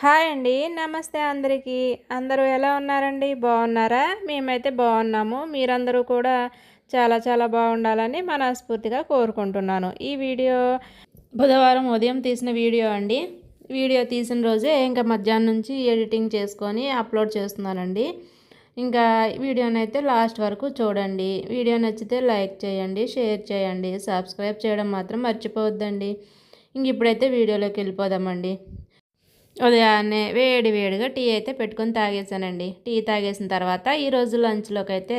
Hi అండి నమస్తే అందరికీ. అందరూ ఎలా ఉన్నారండి? బాగున్నారా? మేమైతే బాగున్నాము. మీరందరూ కూడా చాలా చాలా బాగుండాలని మనస్ఫూర్తిగా కోరుకుంటున్నాను. ఈ వీడియో బుధవారం ఉదయం తీసిన వీడియో అండి. వీడియో తీసిన రోజే ఇంకా మధ్యాహ్నం నుంచి ఎడిటింగ్ చేసుకొని అప్లోడ్ చేస్తున్నానండి. ఇంకా వీడియోనైతే లాస్ట్ వరకు చూడండి. వీడియో నచ్చితే లైక్ చేయండి షేర్ చేయండి. సబ్స్క్రైబ్ చేయడం మాత్రం మర్చిపోవద్దండి. ఇంక ఇప్పుడైతే వీడియోలోకి వెళ్ళిపోదామండి. ఉదయాన్నే వేడి వేడిగా టీ అయితే పెట్టుకొని తాగేసానండి టీ తాగేసిన తర్వాత ఈరోజు లంచ్లోకి అయితే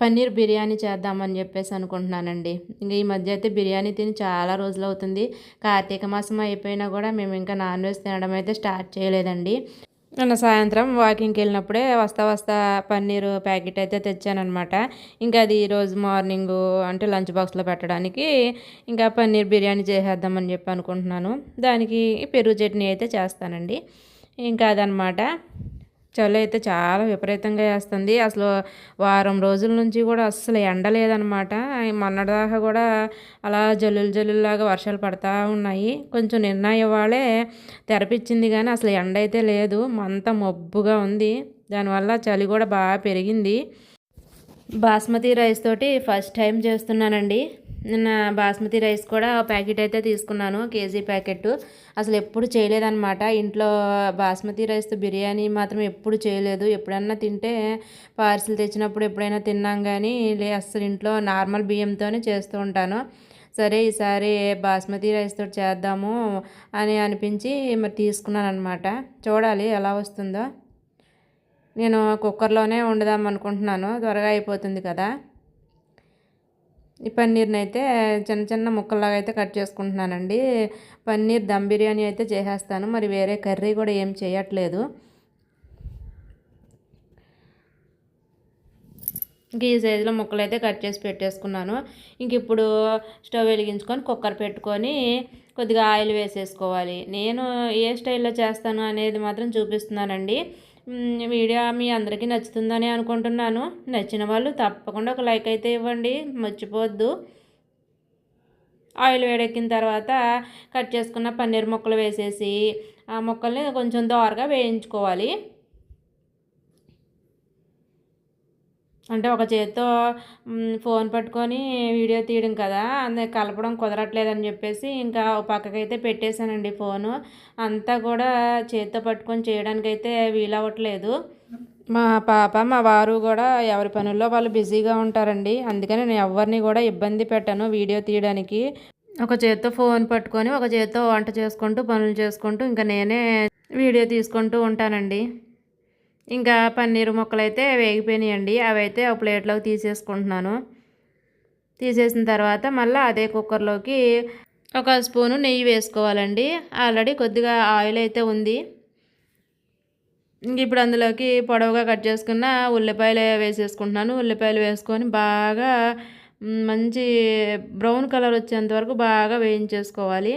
పన్నీర్ బిర్యానీ చేద్దామని చెప్పేసి అనుకుంటున్నానండి. ఇంకా ఈ మధ్య అయితే బిర్యానీ తిని చాలా రోజులు అవుతుంది. కార్తీక మాసం అయిపోయినా కూడా మేము ఇంకా నాన్ వెజ్ తినడం అయితే స్టార్ట్ చేయలేదండి. నిన్న సాయంత్రం వాకింగ్కి వెళ్ళినప్పుడే వస్తా వస్తా పన్నీరు ప్యాకెట్ అయితే తెచ్చానమాట ఇంకా అది ఈరోజు మార్నింగ్ అంటే లంచ్ బాక్స్లో పెట్టడానికి ఇంకా పన్నీర్ బిర్యానీ చేసేద్దామని చెప్పి అనుకుంటున్నాను. దానికి పెరుగు చట్నీ అయితే చేస్తానండి. ఇంకా అదనమాట చలి అయితే చాలా విపరీతంగా వేస్తుంది. అసలు వారం రోజుల నుంచి కూడా అస్సలు ఎండ లేదనమాట మొన్నటిదాకా కూడా అలా జల్లులు జల్లుల్లాగా వర్షాలు పడతా ఉన్నాయి. కొంచెం నిన్న ఇవాళే తెరపిచ్చింది కానీ అసలు ఎండ అయితే లేదు. అంత మబ్బుగా ఉంది. దానివల్ల చలి కూడా బాగా పెరిగింది. బాస్మతి రైస్ తోటి ఫస్ట్ టైం చేస్తున్నానండి. నిన్న బాస్మతి రైస్ కూడా ప్యాకెట్ అయితే తీసుకున్నాను కేజీ ప్యాకెట్. అసలు ఎప్పుడు చేయలేదన్నమాట. ఇంట్లో బాస్మతి రైస్తో బిర్యానీ మాత్రం ఎప్పుడు చేయలేదు. ఎప్పుడన్నా తింటే పార్సిల్ తెచ్చినప్పుడు ఎప్పుడైనా తిన్నాం కానీ లే అసలు ఇంట్లో నార్మల్ బియ్యంతోనే చేస్తూ ఉంటాను. సరే ఈసారి బాస్మతి రైస్ తోటి చేద్దాము అని అనిపించి మరి తీసుకున్నాను అనమాట చూడాలి ఎలా వస్తుందో. నేను కుక్కర్లోనే వండుదాం అనుకుంటున్నాను. త్వరగా అయిపోతుంది కదా. ఈ పన్నీర్ని అయితే చిన్న చిన్న ముక్కల్లాగా అయితే కట్ చేసుకుంటున్నానండి. పన్నీర్ దమ్ బిర్యానీ అయితే చేసేస్తాను. మరి వేరే కర్రీ కూడా ఏం చేయట్లేదు. ఇంక ఈ సైజులో ముక్కలు అయితే కట్ చేసి పెట్టేసుకున్నాను. ఇంక ఇప్పుడు స్టవ్ వెలిగించుకొని కుక్కర్ పెట్టుకొని కొద్దిగా ఆయిల్ వేసేసుకోవాలి. నేను ఏ స్టైల్లో చేస్తాను అనేది మాత్రం చూపిస్తున్నానండి. వీడియో మీ అందరికీ నచ్చుతుందని అనుకుంటున్నాను. నచ్చిన వాళ్ళు తప్పకుండా ఒక లైక్ అయితే ఇవ్వండి. మర్చిపోవద్దు. ఆయిల్ వేడెక్కిన తర్వాత కట్ చేసుకున్న పన్నీర్ ముక్కలు వేసేసి ఆ ముక్కల్ని కొంచెం దోరగా వేయించుకోవాలి. అంటే ఒక చేత్తో ఫోన్ పట్టుకొని వీడియో తీయడం కదా అందుకే కలపడం కుదరట్లేదని చెప్పేసి ఇంకా ఒక పక్కకైతే పెట్టేశానండి ఫోను. అంతా కూడా చేత్తో పట్టుకొని చేయడానికైతే వీలవ్వట్లేదు. మా పాప మా వారు కూడా ఎవరి పనుల్లో వాళ్ళు బిజీగా ఉంటారండి. అందుకని నేను ఎవరిని కూడా ఇబ్బంది పెట్టాను వీడియో తీయడానికి. ఒక చేత్తో ఫోన్ పట్టుకొని ఒక చేత్తో వంట చేసుకుంటూ పనులు చేసుకుంటూ ఇంకా నేనే వీడియో తీసుకుంటూ ఉంటానండి. ఇంకా పన్నీరు ముక్కలు అయితే వేగిపోయినాయండి. అవి అయితే ఒక ప్లేట్లోకి తీసేసుకుంటున్నాను. తీసేసిన తర్వాత మళ్ళీ అదే కుక్కర్లోకి ఒక స్పూను నెయ్యి వేసుకోవాలండి. ఆల్రెడీ కొద్దిగా ఆయిల్ అయితే ఉంది. ఇంక ఇప్పుడు అందులోకి పొడవుగా కట్ చేసుకున్న ఉల్లిపాయలు వేసేసుకుంటున్నాను. ఉల్లిపాయలు వేసుకొని బాగా మంచి బ్రౌన్ కలర్ వచ్చేంత వరకు బాగా వేయించేసుకోవాలి.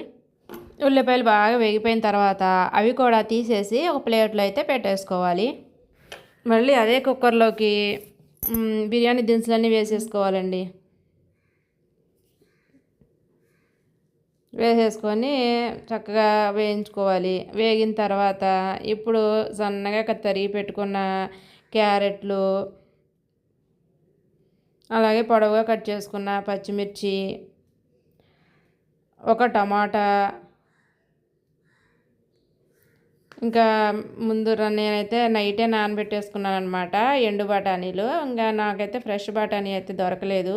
ఉల్లిపాయలు బాగా వేగిపోయిన తర్వాత అవి కూడా తీసేసి ఒక ప్లేట్లో అయితే పెట్టేసుకోవాలి. మళ్ళీ అదే కుక్కర్లోకి బిర్యానీ దినుసులన్నీ వేసేసుకోవాలండి. వేసేసుకొని చక్కగా వేయించుకోవాలి. వేగిన తర్వాత ఇప్పుడు సన్నగా తరిగి పెట్టుకున్న క్యారెట్లు అలాగే పొడవుగా కట్ చేసుకున్న పచ్చిమిర్చి ఒక టమాటా ఇంకా ముందు నేనైతే నైటే నానబెట్టేసుకున్నాను అనమాట ఎండు బఠానీలు. ఇంకా నాకైతే ఫ్రెష్ బఠానీ అయితే దొరకలేదు.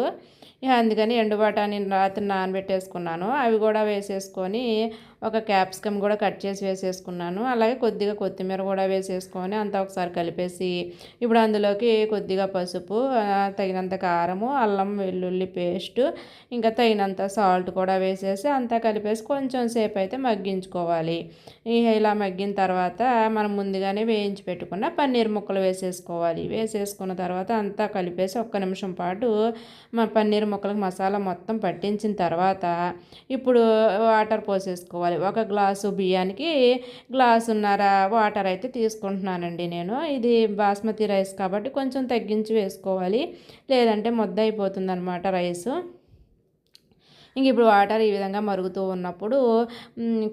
అందుకని ఎండు బఠానీ రాత్రి నానబెట్టేసుకున్నాను. అవి కూడా వేసేసుకొని ఒక క్యాప్సికమ్ కూడా కట్ చేసి వేసేసుకున్నాను. అలాగే కొద్దిగా కొత్తిమీర కూడా వేసేసుకొని అంతా ఒకసారి కలిపేసి ఇప్పుడు అందులోకి కొద్దిగా పసుపు తగినంత కారము అల్లం వెల్లుల్లి పేస్ట్ ఇంకా తగినంత సాల్ట్ కూడా వేసేసి అంతా కలిపేసి కొంచెం సేపు అయితే మగ్గించుకోవాలి. ఇలా మగ్గిన తర్వాత మనం ముందుగానే వేయించి పెట్టుకున్న పన్నీర్ ముక్కలు వేసేసుకోవాలి. వేసేసుకున్న తర్వాత అంతా కలిపేసి ఒక్క నిమిషం పాటు పన్నీర్ ముక్కలకు మసాలా మొత్తం పట్టించిన తర్వాత ఇప్పుడు వాటర్ పోసేసుకోవాలి. తీసుకోవాలి ఒక గ్లాసు బియ్యానికి గ్లాసున్నర వాటర్ అయితే తీసుకుంటున్నానండి నేను. ఇది బాస్మతి రైస్ కాబట్టి కొంచెం తగ్గించి వేసుకోవాలి. లేదంటే ముద్ద అయిపోతుంది అనమాట రైసు. ఇంక ఇప్పుడు వాటర్ ఈ విధంగా మరుగుతూ ఉన్నప్పుడు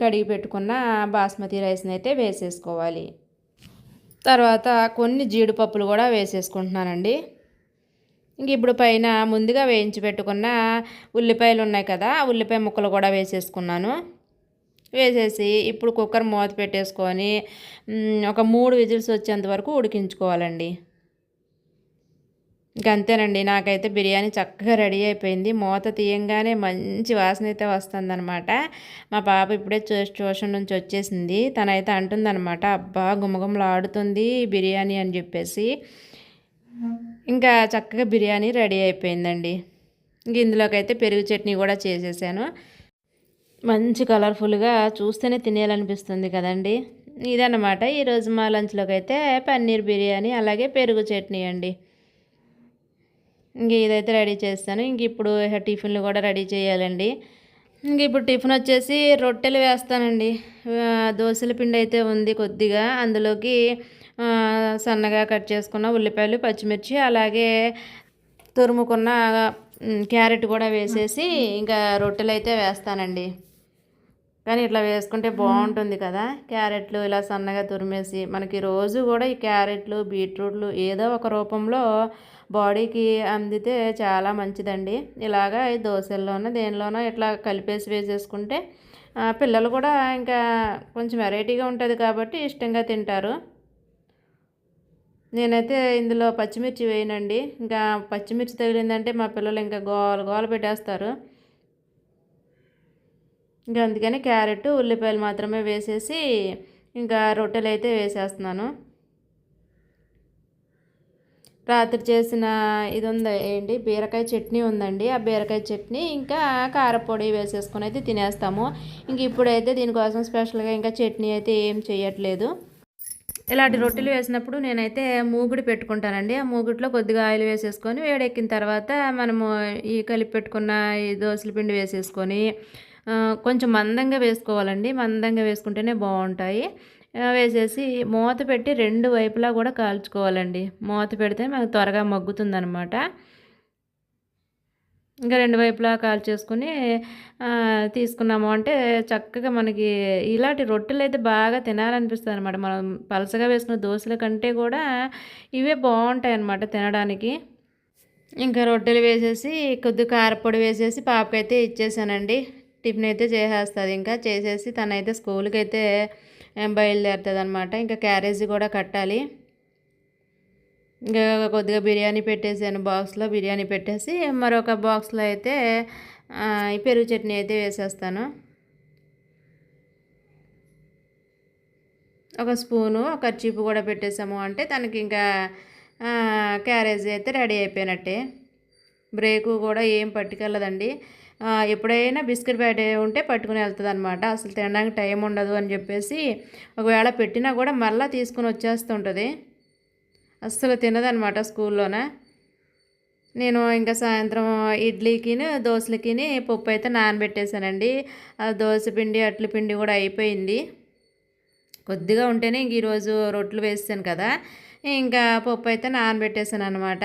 కడిగి పెట్టుకున్న బాస్మతి రైస్ని అయితే వేసేసుకోవాలి. తర్వాత కొన్ని జీడిపప్పులు కూడా వేసేసుకుంటున్నానండి. ఇంక ఇప్పుడు పైన ముందుగా వేయించి పెట్టుకున్న ఉల్లిపాయలు ఉన్నాయి కదా ఉల్లిపాయ ముక్కలు కూడా వేసేసుకున్నాను. వేసేసి ఇప్పుడు కుక్కర్ మూత పెట్టేసుకొని ఒక మూడు విజిల్స్ వచ్చేంత వరకు ఉడికించుకోవాలండి. ఇంక అంతేనండి నాకైతే బిర్యానీ చక్కగా రెడీ అయిపోయింది. మూత తీయంగానే మంచి వాసన అయితే వస్తుందనమాట మా పాప ఇప్పుడే ట్యూషన్ నుంచి వచ్చేసింది. తనైతే అంటుందనమాట అబ్బా గుమగుమలాడుతుంది బిర్యానీ అని చెప్పేసి. ఇంకా చక్కగా బిర్యానీ రెడీ అయిపోయిందండి. ఇంక ఇందులోకి అయితే పెరుగు చట్నీ కూడా చేసేసాను. మంచి కలర్ఫుల్గా చూస్తేనే తినేయాలనిపిస్తుంది కదండి. ఇదన్నమాట. ఈరోజు మా లంచ్లోకి అయితే పన్నీర్ బిర్యానీ అలాగే పెరుగు చట్నీ అండి. ఇంక ఇదైతే రెడీ చేస్తాను. ఇంక ఇప్పుడు టిఫిన్లు కూడా రెడీ చేయాలండి. ఇంక ఇప్పుడు టిఫిన్ వచ్చేసి రొట్టెలు వేస్తానండి. దోశల పిండి అయితే ఉంది కొద్దిగా. అందులోకి సన్నగా కట్ చేసుకున్న ఉల్లిపాయలు పచ్చిమిర్చి అలాగే తురుముకున్న క్యారెట్ కూడా వేసేసి ఇంకా రొట్టెలు అయితే వేస్తానండి. కానీ ఇట్లా వేసుకుంటే బాగుంటుంది కదా. క్యారెట్లు ఇలా సన్నగా తురిమేసి మనకి రోజు కూడా ఈ క్యారెట్లు బీట్రూట్లు ఏదో ఒక రూపంలో బాడీకి అందితే చాలా మంచిదండి. ఇలాగా ఈ దోశల్లోనో దేనిలోనో ఇట్లా కలిపేసి వేసేసుకుంటే పిల్లలు కూడా ఇంకా కొంచెం వెరైటీగా ఉంటుంది కాబట్టి ఇష్టంగా తింటారు. నేనైతే ఇందులో పచ్చిమిర్చి వేయనండి. ఇంకా పచ్చిమిర్చి తగిలిందంటే మా పిల్లలు ఇంకా గోల గోల పెట్టేస్తారు. ఇంకా అందుకని క్యారెట్ ఉల్లిపాయలు మాత్రమే వేసేసి ఇంకా రొట్టెలు అయితే వేసేస్తున్నాను. రాత్రి చేసిన ఇది ఉంది ఏంటి? బీరకాయ చట్నీ ఉందండి. ఆ బీరకాయ చట్నీ ఇంకా కారపొడి వేసేసుకొని అయితే తినేస్తాము. ఇంక ఇప్పుడైతే దీనికోసం స్పెషల్గా ఇంకా చట్నీ అయితే ఏం చేయట్లేదు ఇలాంటి రొట్టెలు వేసినప్పుడు నేనైతే మూగుడు పెట్టుకుంటానండి. ఆ మూగుడిలో కొద్దిగా ఆయిల్ వేసేసుకొని వేడెక్కిన తర్వాత మనము ఈ కలిపి పెట్టుకున్న ఈ దోశల పిండి వేసేసుకొని కొంచెం మందంగా వేసుకోవాలండి. మందంగా వేసుకుంటేనే బాగుంటాయి. వేసేసి మూత పెట్టి రెండు వైపులా కూడా కాల్చుకోవాలండి. మూత పెడితే మనకు త్వరగా మగ్గుతుందనమాట. ఇంకా రెండు వైపులా కాల్చేసుకుని తీసుకున్నాము అంటే చక్కగా మనకి ఇలాంటి రొట్టెలు అయితే బాగా తినాలనిపిస్తుంది అనమాట మనం పలసగా వేసుకున్న దోశల కంటే కూడా ఇవే బాగుంటాయి అనమాట తినడానికి. ఇంకా రొట్టెలు వేసేసి కొద్ది కారపొడి వేసేసి పాపకైతే ఇచ్చేసానండి. టిఫిన్ అయితే చేసేస్తుంది. ఇంకా చేసేసి తనైతే స్కూల్కి అయితే బయలుదేరుతుంది అనమాట ఇంకా క్యారేజీ కూడా కట్టాలి. ఇంకా కొద్దిగా బిర్యానీ పెట్టేసాను బాక్స్లో. బిర్యానీ పెట్టేసి మరొక బాక్స్లో అయితే ఈ పెరుగు చట్నీ అయితే వేసేస్తాను. ఒక స్పూను ఒక చీపు కూడా పెట్టేసాము అంటే తనకి ఇంకా క్యారేజీ అయితే రెడీ అయిపోయినట్టే. బ్రేకు కూడా ఏం పట్టుకెళ్ళదండి. ఎప్పుడైనా బిస్కెట్ బ్యాట్ ఉంటే పట్టుకుని వెళ్తుంది అనమాట అసలు తినడానికి టైం ఉండదు అని చెప్పేసి ఒకవేళ పెట్టినా కూడా మళ్ళీ తీసుకుని వచ్చేస్తుంటుంది. అస్సలు తినదనమాట స్కూల్లోనే. నేను ఇంకా సాయంత్రం ఇడ్లీకిని దోశలకిని పప్పు అయితే నానబెట్టేశానండి. దోశ పిండి అట్ల పిండి కూడా అయిపోయింది. కొద్దిగా ఉంటేనే ఇంక ఈరోజు రొట్టెలు వేసాను కదా. ఇంకా పప్పు అయితే నానబెట్టేశాను అనమాట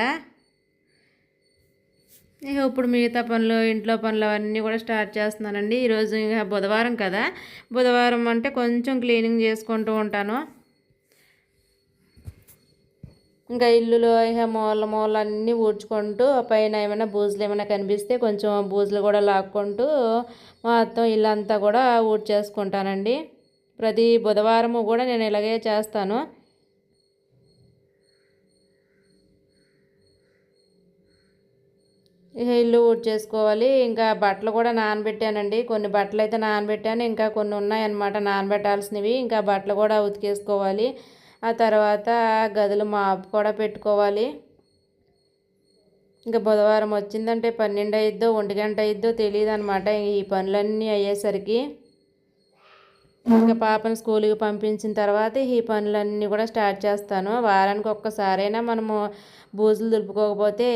ఇక ఇప్పుడు మిగతా పనులు ఇంట్లో పనులు అవన్నీ కూడా స్టార్ట్ చేస్తున్నానండి. ఈరోజు ఇంకా బుధవారం కదా. బుధవారం అంటే కొంచెం క్లీనింగ్ చేసుకుంటూ ఉంటాను. ఇంకా ఇల్లులో ఇక మూల మూల అన్నీ ఊడ్చుకుంటూ పైన ఏమైనా బూజులు ఏమైనా కనిపిస్తే కొంచెం బూజులు కూడా లాక్కుంటూ మొత్తం ఇల్లంతా కూడా ఊడ్చేసుకుంటానండి. ప్రతి బుధవారము కూడా నేను ఇలాగే చేస్తాను. ఇల్లు చేసుకోవాలి ఇంకా బట్టలు కూడా నానబెట్టానండి. కొన్ని బట్టలు అయితే నానబెట్టాను. ఇంకా కొన్ని ఉన్నాయన్నమాట నానబెట్టాల్సినవి. ఇంకా బట్టలు కూడా ఉతికేసుకోవాలి. ఆ తర్వాత గదులు మాపు కూడా పెట్టుకోవాలి. ఇంకా బుధవారం వచ్చిందంటే పన్నెండు అయిద్దో ఒంటి గంట అయిద్దో తెలియదు అనమాట ఈ పనులన్నీ అయ్యేసరికి ఇంకా పాపను స్కూల్కి పంపించిన తర్వాత ఈ పనులన్నీ కూడా స్టార్ట్ చేస్తాను. వారానికి ఒక్కసారైనా మనము బూజులు దులుపుకోకపోతే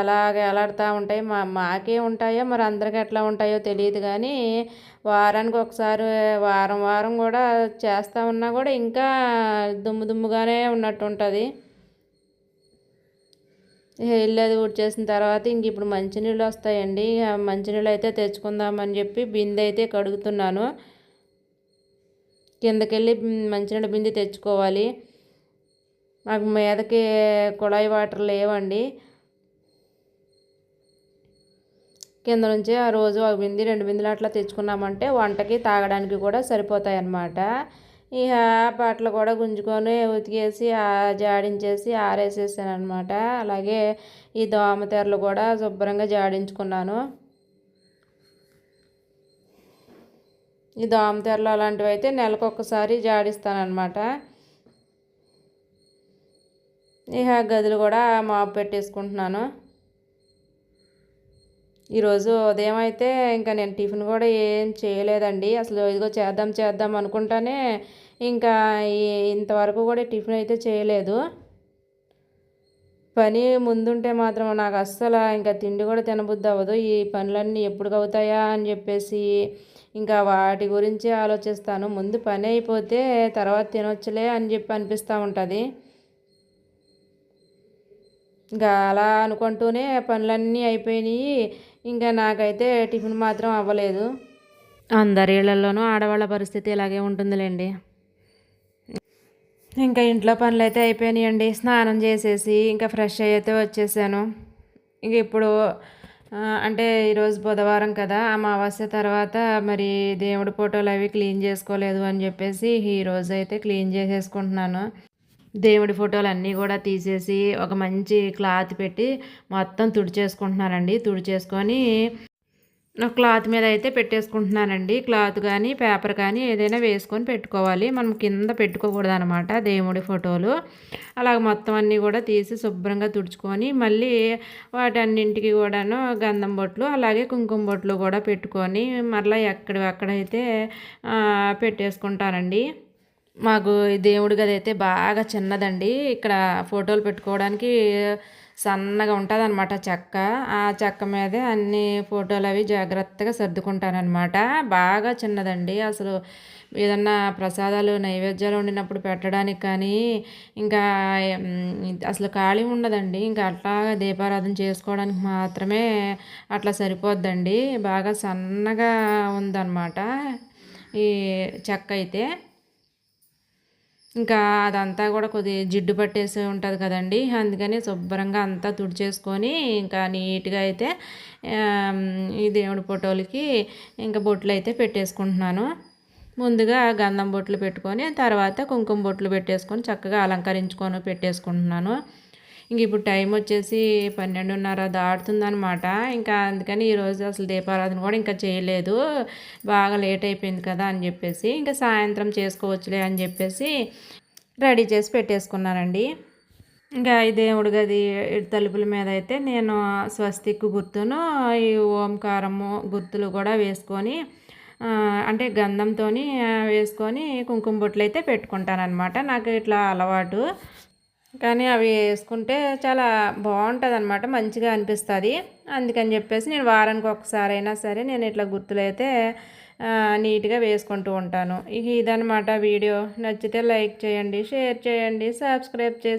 అలాగే ఎలాడుతూ ఉంటాయి. మా మాకే ఉంటాయో మరి అందరికి ఎట్లా ఉంటాయో తెలియదు కానీ వారానికి ఒకసారి వారం వారం కూడా చేస్తూ ఉన్నా కూడా ఇంకా దుమ్ము దుమ్ముగానే ఉన్నట్టు ఉంటుంది. ఇల్లు అది తర్వాత ఇంక ఇప్పుడు మంచినీళ్ళు వస్తాయండి. మంచినీళ్ళు అయితే తెచ్చుకుందామని చెప్పి బిందె అయితే కడుగుతున్నాను. కిందకెళ్ళి మంచినీళ్ళ బిందె తెచ్చుకోవాలి. మాకు మీదకి కుళాయి వాటర్ లేవండి. కింద నుంచి ఆ రోజు ఒక బింది రెండు బిందులు అట్లా తెచ్చుకున్నామంటే వంటకి తాగడానికి కూడా సరిపోతాయి అన్నమాట ఇక బట్టలు కూడా గుంజుకొని ఉతికేసి జాడించేసి ఆరేసేసాను అనమాట అలాగే ఈ దోమతెరలు కూడా శుభ్రంగా జాడించుకున్నాను. ఈ దోమతెరలు అలాంటివి అయితే నెలకొకసారి జాడిస్తానమాట ఇక గదులు కూడా మాపు పెట్టేసుకుంటున్నాను. ఈరోజు ఉదయం అయితే ఇంకా నేను టిఫిన్ కూడా ఏం చేయలేదండి. అసలు ఇదిగో చేద్దాం చేద్దాం అనుకుంటానే ఇంకా ఇంతవరకు కూడా టిఫిన్ అయితే చేయలేదు. పని ముందుంటే మాత్రం నాకు అస్సలు ఇంకా తిండి కూడా తినబుద్ధి అవ్వదు. ఈ పనులన్నీ ఎప్పుడు అవుతాయా అని చెప్పేసి ఇంకా వాటి గురించి ఆలోచిస్తాను. ముందు పని అయిపోతే తర్వాత తినొచ్చులే అని చెప్పి అనిపిస్తూ ఉంటుంది. ఇంకా అలా అనుకుంటూనే పనులన్నీ అయిపోయినాయి. ఇంకా నాకైతే టిఫిన్ మాత్రం అవ్వలేదు. అందరి ఇళ్ళలోనూ ఆడవాళ్ళ పరిస్థితి ఇలాగే ఉంటుందిలేండి. ఇంకా ఇంట్లో పనులు అయితే అయిపోయినాయండి. స్నానం చేసేసి ఇంకా ఫ్రెష్ అయితే వచ్చేసాను. ఇంక ఇప్పుడు అంటే ఈరోజు బుధవారం కదా అమావాస్య తర్వాత మరి దేవుడి ఫోటోలు అవి క్లీన్ చేసుకోలేదు అని చెప్పేసి ఈరోజు అయితే క్లీన్ చేసేసుకుంటున్నాను. దేవుడి ఫోటోలు అన్నీ కూడా తీసేసి ఒక మంచి క్లాత్ పెట్టి మొత్తం తుడిచేసుకుంటున్నానండి తుడిచేసుకొని క్లాత్ మీద అయితే పెట్టేసుకుంటున్నానండి. క్లాత్ కానీ పేపర్ కానీ ఏదైనా వేసుకొని పెట్టుకోవాలి. మనం కింద పెట్టుకోకూడదు అనమాట దేవుడి ఫోటోలు. అలాగ మొత్తం అన్నీ కూడా తీసి శుభ్రంగా తుడుచుకొని మళ్ళీ వాటన్నింటికి కూడాను గంధం బొట్లు అలాగే కుంకుమ బొట్లు కూడా పెట్టుకొని మరలా ఎక్కడ ఎక్కడైతే పెట్టేసుకుంటానండి. మాకు దేవుడి గది అయితే బాగా చిన్నదండి. ఇక్కడ ఫోటోలు పెట్టుకోవడానికి సన్నగా ఉంటుంది అనమాట చెక్క. ఆ చెక్క మీదే అన్ని ఫోటోలు అవి జాగ్రత్తగా సర్దుకుంటానమాట బాగా చిన్నదండి. అసలు ఏదన్నా ప్రసాదాలు నైవేద్యాలు వండినప్పుడు పెట్టడానికి కానీ ఇంకా అసలు ఖాళీ ఉండదండి. ఇంకా అట్లా దీపారాధన చేసుకోవడానికి మాత్రమే అట్లా సరిపోద్దండి. బాగా సన్నగా ఉందన్నమాట ఈ చెక్క అయితే. ఇంకా అదంతా కూడా కొద్దిగా జిడ్డు పట్టేసి ఉంటుంది కదండి. అందుకని శుభ్రంగా అంతా తుడిచేసుకొని ఇంకా నీట్గా అయితే ఈ దేవుడి ఫోటోలకి ఇంకా బొట్లు అయితే పెట్టేసుకుంటున్నాను. ముందుగా గంధం బొట్లు పెట్టుకొని తర్వాత కుంకుమ బొట్లు పెట్టేసుకొని చక్కగా అలంకరించుకొని పెట్టేసుకుంటున్నాను. ఇంక ఇప్పుడు టైం వచ్చేసి పన్నెండున్నర దాటుతుందనమాట ఇంకా అందుకని ఈరోజు అసలు దీపారాధన కూడా ఇంకా చేయలేదు. బాగా లేట్ అయిపోయింది కదా అని చెప్పేసి ఇంకా సాయంత్రం చేసుకోవచ్చులే అని చెప్పేసి రెడీ చేసి పెట్టేసుకున్నానండి. ఇంకా ఈ దేవుడి గది తలుపుల మీద అయితే నేను స్వస్తిక్ గుర్తును ఈ ఓంకారము గుర్తులు కూడా వేసుకొని అంటే గంధంతో వేసుకొని కుంకుమ బొట్లు అయితే పెట్టుకుంటాను అనమాట నాకు ఇట్లా అలవాటు. కానీ అవి వేసుకుంటే చాలా బాగుంటుంది అనమాట మంచిగా అనిపిస్తుంది. అందుకని చెప్పేసి నేను వారానికి ఒకసారి అయినా సరే నేను ఇట్లా గుర్తులైతే అయితే నీట్గా వేసుకుంటూ ఉంటాను. ఇక ఇదనమాట వీడియో. నచ్చితే లైక్ చేయండి షేర్ చేయండి సబ్స్క్రైబ్ చేసి